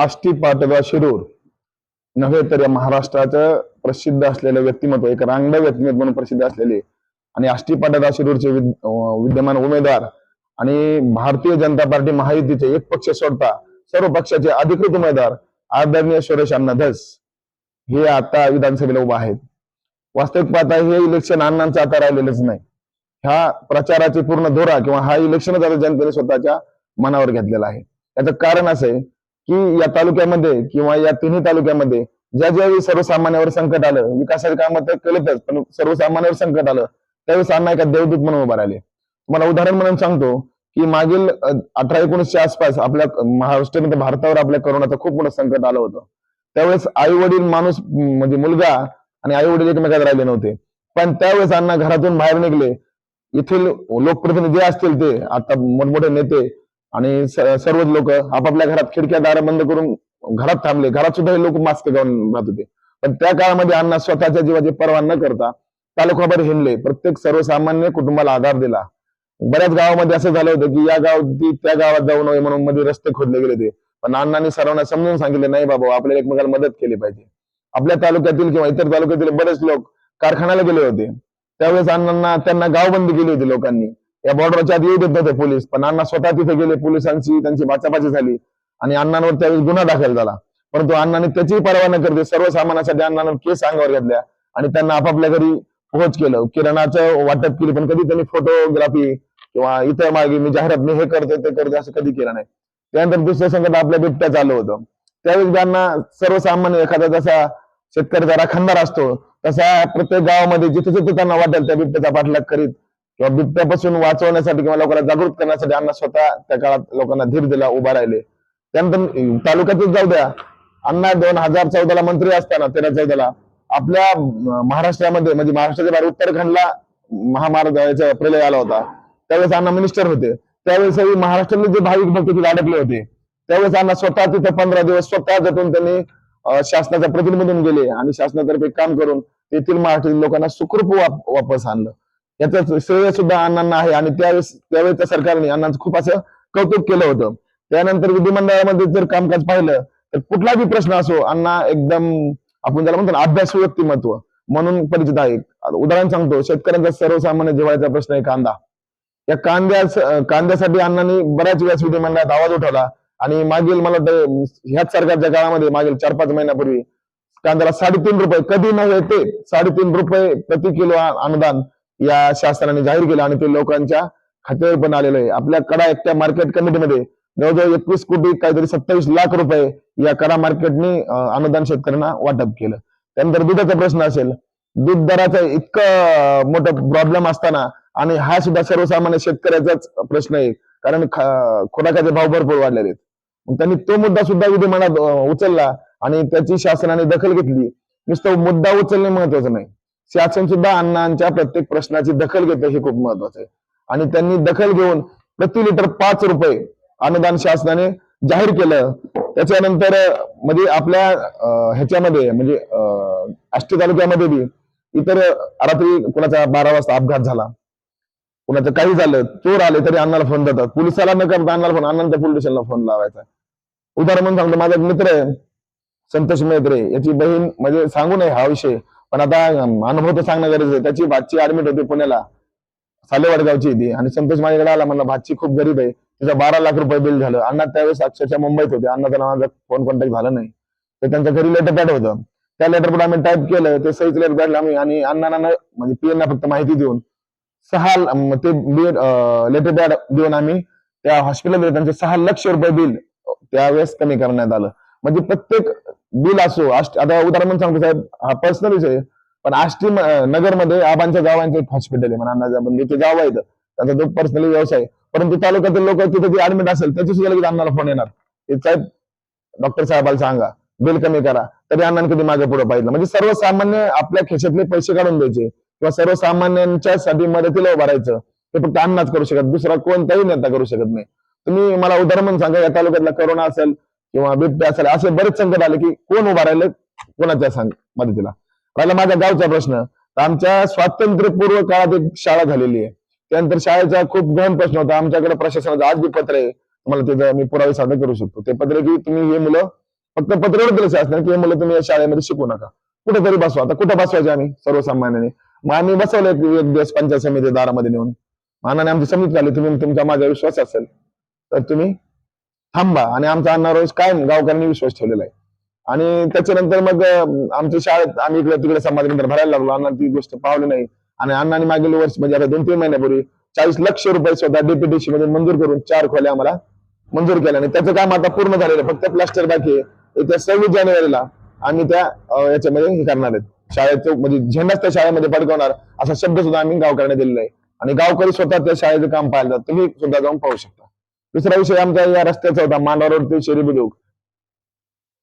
आष्टी पाटोदा शिरूर. नव्हे तर या महाराष्ट्राचं प्रसिद्ध असलेलं व्यक्तिमत्व एक रांगड व्यक्तिमत्व म्हणून प्रसिद्ध असलेले आणि आष्टी पाटोदा शिरूरचे विद्यमान उमेदवार आणि भारतीय जनता पार्टी महायुतीचे एक पक्ष सोडता सर्व पक्षाचे अधिकृत उमेदवार आदरणीय सुरेश अण्णा धस हे आता विधानसभेला उभा आहेत. वास्तविक पाहता हे इलेक्शन अण्णांचं आता राहिलेलंच नाही. ह्या प्रचाराची पूर्ण धोरा किंवा हा इलेक्शनच आता जनतेने स्वतःच्या मनावर घेतलेला आहे. याचं कारण असं आहे की या तालुक्यामध्ये किंवा या तिन्ही तालुक्यामध्ये ज्या ज्यावेळी सर्वसामान्यावर संकट आलं विकासाचे काम तर केलेतच पण सर्वसामान्यावर संकट आलं त्यावेळेस अण्णा एका देवदूत म्हणून उभा राहिले. तुम्हाला उदाहरण म्हणून सांगतो की मागील अठरा एकोणीसच्या आसपास आपल्या महाराष्ट्रामध्ये भारतावर आपल्या करोनाचं खूप मोठं संकट आलं होतं. त्यावेळेस आई वडील माणूस म्हणजे मुलगा आणि आई वडील एकमेकात राहिले नव्हते. पण त्यावेळेस अण्णा घरातून बाहेर निघले. येथील लोकप्रतिनिधी असतील ते आता मोठमोठे नेते आणि सर्वच लोक आपापल्या घरात खिडक्या दारा बंद करून घरात थांबले. घरात सुद्धा हे लोक मास्क घालून राहत होते. पण त्या काळामध्ये अण्णा स्वतःच्या जीवाची पर्वा न करता तालुकाभर हिंडले. प्रत्येक सर्वसामान्य कुटुंबाला आधार दिला. बऱ्याच गावामध्ये असं झालं होतं की या गावात त्या गावात जाऊ नये म्हणून मध्ये रस्ते खोदले गेले होते. पण अण्णांनी सर्वांना समजून सांगितले नाही बाबा आपल्याला एकमेकाला मदत केली पाहिजे. आपल्या तालुक्यातील किंवा इतर तालुक्यातील बरेच लोक कारखान्याला गेले होते. त्यावेळेस अण्णांना त्यांना गावबंदी केली होती लोकांनी. या बॉर्डरच्या आधी येऊ देत नव्हते पोलीस पण अण्णा स्वतः तिथे गेले पोलिसांची त्यांची बाचाबाची झाली आणि अण्णांवर त्यावेळी गुन्हा दाखल झाला. परंतु अण्णांनी त्याचीही पर्वा न करते सर्वसामान्यासाठी अण्णांवर केस अंगावर घेतल्या आणि त्यांना आपापल्या घरी पोहोच केलं. किरणाचं वाटप केली पण कधी त्यांनी फोटोग्राफी किंवा इतर मागे मी जाहिरात मी हे करते ते करते असं कधी केलं नाही. त्यानंतर दुसरं संकट आपल्या बिबट्या चालू होतं. त्यावेळी त्यांना सर्वसामान्य एखादा जसा शेतकऱ्याचा राखणदार असतो तसा प्रत्येक गावामध्ये जिथे जिथे त्यांना वाटेल त्या बिबट्याचा पाठलाग करीत किंवा बिबट्यापासून वाचवण्यासाठी किंवा लोकांना जागृत करण्यासाठी अण्णा स्वतः त्या काळात लोकांना धीर दिला उभा राहिले. त्यानंतर तालुक्यातच जाऊ द्या. अण्णा दोन हजार चौदाला मंत्री असताना तेरा चौदाला आपल्या महाराष्ट्रामध्ये म्हणजे महाराष्ट्राच्या बाहेर उत्तराखंडला महामार्गाचा प्रलय आला होता. त्यावेळेस अण्णा मिनिस्टर होते. त्यावेळेस महाराष्ट्रातले जे भाविक भक्त तिथे अडकले होते त्यावेळेस अण्णा स्वतः तिथे पंधरा दिवस स्वतः जटून त्यांनी शासनाच्या प्रतिनिधीमधून गेले आणि शासनातर्फे काम करून तेथील महाराष्ट्रातील लोकांना सुखरूप वापस आणलं. याचं श्रेय सुद्धा अण्णांना आहे. आणि त्यावेळेस त्यावेळेच्या सरकारने अण्णांचं खूप असं कौतुक केलं होतं. त्यानंतर विधिमंडळामध्ये जर कामकाज पाहिलं तर कुठलाही प्रश्न असो अण्णा एकदम आपण ज्याला म्हणतो ना अभ्यासू व्यक्तिमत्व म्हणून परिचित आहे. उदाहरण सांगतो. शेतकऱ्यांचा सर्वसामान्य जिव्हाळ्याचा प्रश्न आहे कांदा. या कांद्या कांद्यासाठी अण्णांनी बऱ्याच वेळेस विधिमंडळात आवाज उठवला. आणि मागील मला वाटतं ह्याच सरकारच्या काळामध्ये मागील चार पाच महिन्यापूर्वी कांद्याला साडेतीन रुपये कधी न ते साडेतीन रुपये प्रति किलो अनुदान या शासनाने जाहीर केलं आणि ते लोकांच्या खात्यावर पण आलेलं आहे. आपल्या कडा एकट्या मार्केट कमिटीमध्ये जवळजवळ एकवीस कोटी काहीतरी सत्तावीस लाख रुपये या कडा मार्केटने अनुदान शेतकऱ्यांना वाटप केलं. त्यानंतर दुधाचा प्रश्न असेल. दूध दराचा इतकं मोठं प्रॉब्लेम असताना आणि हा सुद्धा सर्वसामान्य शेतकऱ्याचाच प्रश्न आहे. कारण खोराकाचे भाव भरपूर वाढलेले आहेत. त्यांनी तो मुद्दा सुद्धा विधिमंडळात उचलला आणि त्याची शासनाने दखल घेतली. नुसतं मुद्दा उचलणे महत्वाचं नाही. शासन सुद्धा अण्णांच्या प्रत्येक प्रश्नाची दखल घेतं हे खूप महत्वाचं आहे. आणि त्यांनी दखल घेऊन प्रति लिटर पाच रुपये अनुदान शासनाने जाहीर केलं. त्याच्यानंतर म्हणजे आपल्या ह्याच्यामध्ये म्हणजे आष्टी तालुक्यामध्ये बी इतर रात्री कुणाचा बारा वाजता अपघात झाला. कुणाचं काही झालं चोर आले तरी अण्णाला फोन देतात. पोलिसाला न करता अण्णाला फोन अण्णांच्या पोलीस स्टेशनला फोन लावायचा. उदाहरण म्हणून सांगतो माझा एक मित्र आहे संतोष मेत्रे याची बहीण म्हणजे सांगू नये हा विषय. पण आता अनुभव तर सांगणं गरजेचं आहे. त्याची भाची ऍडमिट होती पुण्याला. सालेवाडगावची ती आणि संतोष माझ्याकडे आला म्हणला भाची खूप गरीब आहे. तिचं बारा लाख रुपये बिल झालं. अण्णा त्यावेळेस अक्षरशः मुंबईत होते. अण्णाचा माझा फोन कॉन्टॅक्ट झाला नाही. तर त्यांच्या घरी लेटर पॅड होतं. त्या लेटर पण आम्ही टाईप केलं. ते सहीच लेटर पॅड आम्ही. आणि अण्णांना म्हणजे पीएनला फक्त माहिती देऊन सहा ते लेटर पॅड देऊन आम्ही त्या हॉस्पिटलमध्ये त्यांचे सहा लक्ष रुपये बिल त्यावेळेस कमी करण्यात आलं. म्हणजे प्रत्येक बिल असो आता उदाहरण म्हणून सांगतो साहेब हा पर्सनल विषय आहे. पण आष्टी नगरमध्ये आबांच्या गावांचं एक हॉस्पिटल आहे म्हणा अंदाजा म्हणजे ते गाव आहे त्याचा त्यांचा तो पर्सनली व्यवसाय आहे. परंतु तालुक्यातील लोक तिथे जे ऍडमिट असेल त्याची सुद्धा लगेच अण्णाला फोन येणार. ते साहेब डॉक्टर साहेबाला सांगा. बिल कमी करा. तरी अण्णा कधी मागे पुढे पाहिजे म्हणजे सर्वसामान्य आपल्या खिशातले पैसे काढून द्यायचे. किंवा सर्वसामान्यांच्या साठी मदतीला उभारायचं ते फक्त अण्णाच करू शकत. दुसरा कोणताही नेता करू शकत नाही. तुम्ही मला उदाहरण म्हणून सांगा या तालुक्यातला करोना असेल किंवा बिबट्या असेल असे बरेच संकट आले की कोण उभा राहिले कोणाच्या सांग मदतीला? राहिला माझ्या गावचा प्रश्न. आमच्या स्वातंत्र्यपूर्व काळात एक शाळा झालेली आहे. त्यानंतर शाळेचा खूप गहन प्रश्न होता. आमच्याकडे प्रशासनाचं आज बी पत्र आहे. तुम्हाला त्याचं मी पुरावे सादर करू शकतो. ते पत्र की तुम्ही हे मुलं फक्त पत्र दिलं असणार की हे मुलं तुम्ही या शाळेमध्ये शिकू नका. कुठेतरी बसवा. आता कुठं बसवायचे आम्ही? सर्वसामान्याने. मग आम्ही बसवलं एक एक दिवस पंचायत समिती दारामध्ये नेऊन. मानाने आमची समिती आली तुम्ही तुमचा माझा विश्वास असेल. तर तुम्ही थांबा आणि आमचा अण्णा रोज कायम गावकऱ्यांनी विश्वास ठेवलेला आहे. आणि त्याच्यानंतर मग आमच्या शाळेत आम्ही इकडे तिकडे समाज भरायला लागलो. अण्णा ती गोष्ट पावली नाही. आणि अण्णांनी मागील वर्ष म्हणजे आता दोन तीन महिन्यापूर्वी चाळीस लक्ष रुपये स्वतः डीपीडीसी मध्ये मंजूर करून चार खोल्या आम्हाला मंजूर केल्या. आणि त्याचं काम आता पूर्ण झालेलं फक्त प्लास्टर बाकी आहे. येत्या सव्वीस जानेवारीला आम्ही त्या याच्यामध्ये हे करणार आहेत. शाळेचं म्हणजे झेंडाच त्या शाळेमध्ये फडकवणार असा शब्द सुद्धा आम्ही गावकऱ्यांना दिलेला आहे. आणि गावकरी स्वतः त्या शाळेचं काम पाहिलं तुम्ही सुद्धा जाऊन पाहू शकता. दुसरा विषय आमचा या रस्त्याचा होता मांडवा रोड ते शेरी बुद्रुक.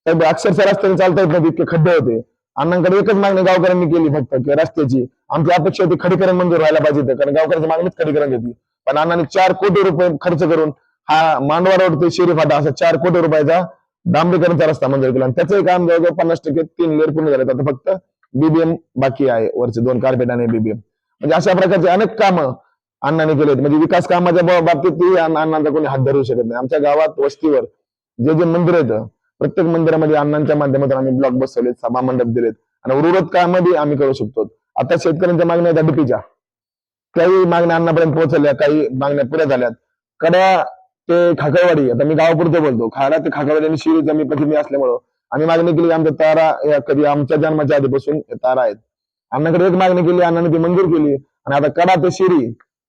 तर अक्षरशः रस्त्याने चालता येत इतके खड्डे होते. अण्णांकडे एकच मागणी गावकऱ्यांनी केली फक्त की रस्त्याची. आमची अपेक्षा होती खडीकरण मंजूर व्हायला पाहिजे कारण गावकऱ्यांची मागणीच खडीकरण घेतली पण अण्णांनी चार कोटी रुपये खर्च करून हा मांडवा रोड ते शेरी फाटा असा चार कोटी रुपयाचा डांबरीकरणचा रस्ता मंजूर केला. आणि त्याचं काम जवळजवळ पन्नास टक्के तीन लेअर पूर्ण झाले. आता फक्त बीबीएम बाकी आहे वरचे दोन कार्पेट आणि बीबीएम म्हणजे अशा प्रकारचे अनेक कामं अण्णाने केलेत म्हणजे विकास कामाच्या बाबतीत अण्णांचा कोणी हात धरू शकत नाही. आमच्या गावात वस्तीवर जे जे मंदिर आहेत प्रत्येक मंदिरामध्ये अण्णांच्या माध्यमातून आम्ही ब्लॉक बसवलेत सभा मंडप दिलेत. आणि उर्वरत कामही आम्ही करू शकतो. आता शेतकऱ्यांच्या मागण्या आहेत डीपीच्या काही मागण्या अण्णापर्यंत पोहोचल्या काही मागण्या पुऱ्या झाल्यात. कड्या ते खाकरवाडी आता मी गावापुरते बोलतो. खाडा ते खाकरवाडी आणि शिरी जमी प्रतिनिधी असल्यामुळं आम्ही मागणी केली आमच्या तारा या कधी आमच्या जन्माच्या आधीपासून तारा आहेत. अण्णाकडे एक मागणी केली अण्णाने ती मंजूर केली. आणि आता कडा ते शिरी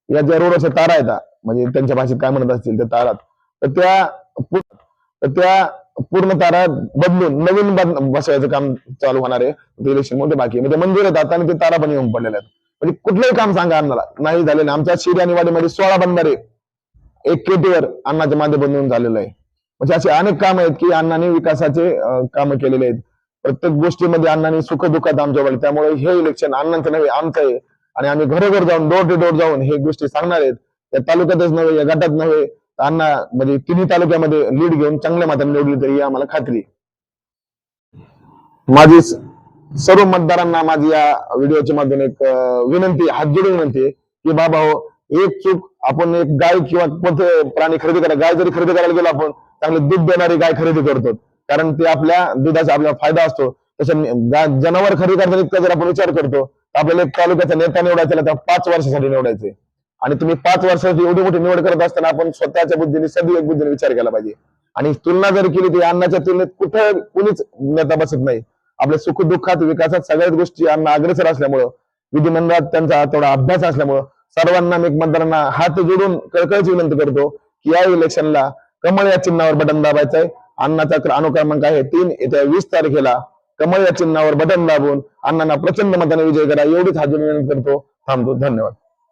या ज्या रोडच्या तारा येतात म्हणजे त्यांच्या भाषेत काय म्हणत असतील त्या तारात. तर त्या तर त्या पूर्ण तारा बदलून नवीन बसवायचं काम चालू होणार आहे. इलेक्शनमध्ये बाकी म्हणजे मंदिर येतात आता आणि ते तारा पण येऊन पडलेल्या आहेत. म्हणजे कुठलंही काम सांगा अण्णाला नाही झालेलं आमच्या शिरी आणि वाडीमध्ये सोळा बंधारे एक केटीवर अण्णाच्या माध्यमातून झालेलं आहे. म्हणजे असे अनेक काम आहेत की अण्णांनी विकासाचे काम केलेले आहेत. प्रत्येक गोष्टीमध्ये अण्णांनी सुख दुःखात आमच्यावर त्यामुळे हे इलेक्शन अण्णांचं नव्हे आमचं आहे. आणि आम्ही घरोघर जाऊन डोर टू डोर जाऊन हे गोष्टी सांगणार आहेत. या तालुक्यातच नव्हे या गटात नव्हे तर अण्णा म्हणजे तिन्ही तालुक्यामध्ये लीड घेऊन चांगल्या मातांनी निवडली तरी आम्हाला खात्री माझी सर्व मतदारांना माझी या व्हिडिओच्या माध्यमातून एक विनंती हात जोडून विनंती आहे की बाबा हो एक चूक आपण एक गाय किंवा पथ प्राणी खरेदी करा गाय जरी खरेदी करायला गेलो आपण चांगले दूध देणारी गाय खरेदी करतो. कारण ते आपल्या दुधाचा आपल्याला फायदा असतो. तसं जनावर खरेदी करताना इतका जर आपण विचार करतो आपल्याला एक तालुक्याचा नेता निवडायचा तर पाच वर्षासाठी निवडायचे आणि तुम्ही पाच वर्षासाठी एवढी मोठी निवड करत असताना आपण स्वतःच्या बुद्धीने सदैव बुद्धीने विचार केला पाहिजे. आणि तुलना जर केली तर अन्नाच्या तुलनेत कुठं कुणीच नेता बसत नाही. आपल्या सुख दुःखात विकासात सगळ्याच गोष्टी अन्न अग्रेसर असल्यामुळं विधिमंडळात त्यांचा थोडा अभ्यास असल्यामुळं सर्वांना मी मतदारांना हात जोडून कळकळची विनंती करतो की या इलेक्शनला कमळ या चिन्हावर बटन दाबायचंय. अन्नाचा क्र- अनुक्रमांक आहे तीन येत्या वीस तारखेला कमळ या चिन्हावर बटन दाबून अण्णांना प्रचंड मताने विजय करा. एवढीच हात विनंती करतो. थांबतो. धन्यवाद.